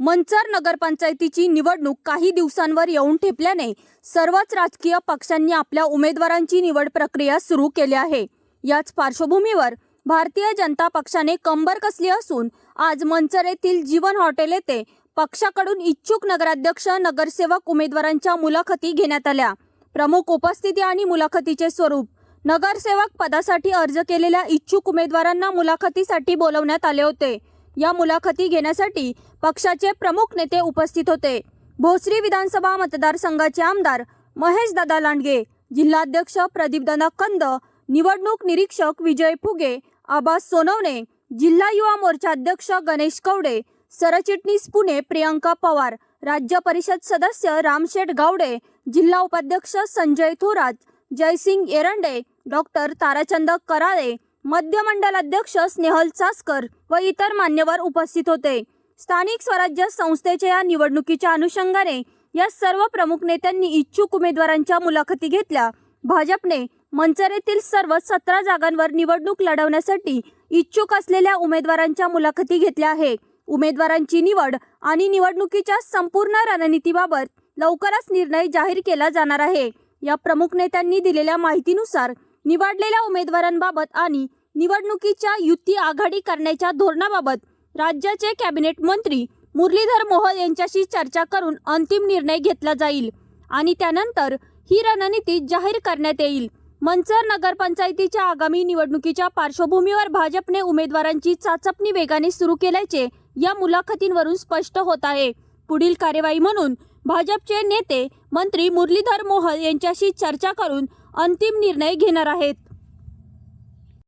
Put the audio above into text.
मंचर नगरपंचायतीची निवडणूक काही दिवसांवर येऊन ठेपल्याने सर्वच राजकीय पक्षांनी आपल्या उमेदवारांची निवड प्रक्रिया सुरू केली आहे. याच पार्श्वभूमीवर भारतीय जनता पक्षाने कंबर कसली असून आज मंचर येथील जीवन हॉटेल येथे पक्षाकडून इच्छुक नगराध्यक्ष नगरसेवक उमेदवारांच्या मुलाखती घेण्यात आल्या. प्रमुख उपस्थिती आणि मुलाखतीचे स्वरूप नगरसेवक पदासाठी अर्ज केलेल्या इच्छुक उमेदवारांना मुलाखतीसाठी बोलवण्यात आले होते. या मुलाखती घेण्यासाठी पक्षाचे प्रमुख नेते उपस्थित होते. भोसरी विधानसभा मतदारसंघाचे आमदार महेश दादा लांडगे जिल्हाध्यक्ष प्रदीपदादा कंद निवडणूक निरीक्षक विजय फुगे आबास सोनवणे जिल्हा युवा मोर्चा अध्यक्ष गणेश कवडे सरचिटणीस पुणे प्रियंका पवार राज्य परिषद सदस्य रामशेठ गावडे जिल्हा उपाध्यक्ष संजय थोरात जयसिंग एरंडे डॉक्टर ताराचंद कराळे मध्य मंडल अध्यक्ष स्नेहल चासकर व इतर मान्यवर उपस्थित होते. स्थानिक स्वराज्य संस्थेच्या या निवडणुकीच्या अनुषंगाने या सर्व प्रमुख नेत्यांनी इच्छुक उमेदवारांच्या मुलाखती घेतल्या. भाजपने मंचरेतील सर्व सतरा जागांवर निवडणूक लढवण्यासाठी इच्छुक असलेल्या उमेदवारांच्या मुलाखती घेतल्या आहे. उमेदवारांची निवड आणि निवडणुकीच्या संपूर्ण रणनीतीबाबत लवकरच निर्णय जाहीर केला जाणार आहे. या प्रमुख नेत्यांनी दिलेल्या माहितीनुसार निवडलेल्या उमेदवारांबाबत आणि निवडणुकीच्या युती आघाडी करण्याच्या धोरणाबाबत राज्याचे कॅबिनेट मंत्री मुरलीधर मोहोळ यांच्याशी चर्चा करून अंतिम निर्णय घेतला जाईल आणि त्यानंतर ही रणनीती जाहीर करण्यात येईल. मंचर नगरपंचायतीच्या आगामी निवडणुकीच्या पार्श्वभूमीवर भाजपने उमेदवारांची चाचपणी वेगाने सुरू केल्याचे या मुलाखतींवरून स्पष्ट होत आहे. पुढील कार्यवाही म्हणून भाजपचे नेते मंत्री मुरलीधर मोहोळ यांच्याशी चर्चा करून अंतिम निर्णय घेणार आहेत.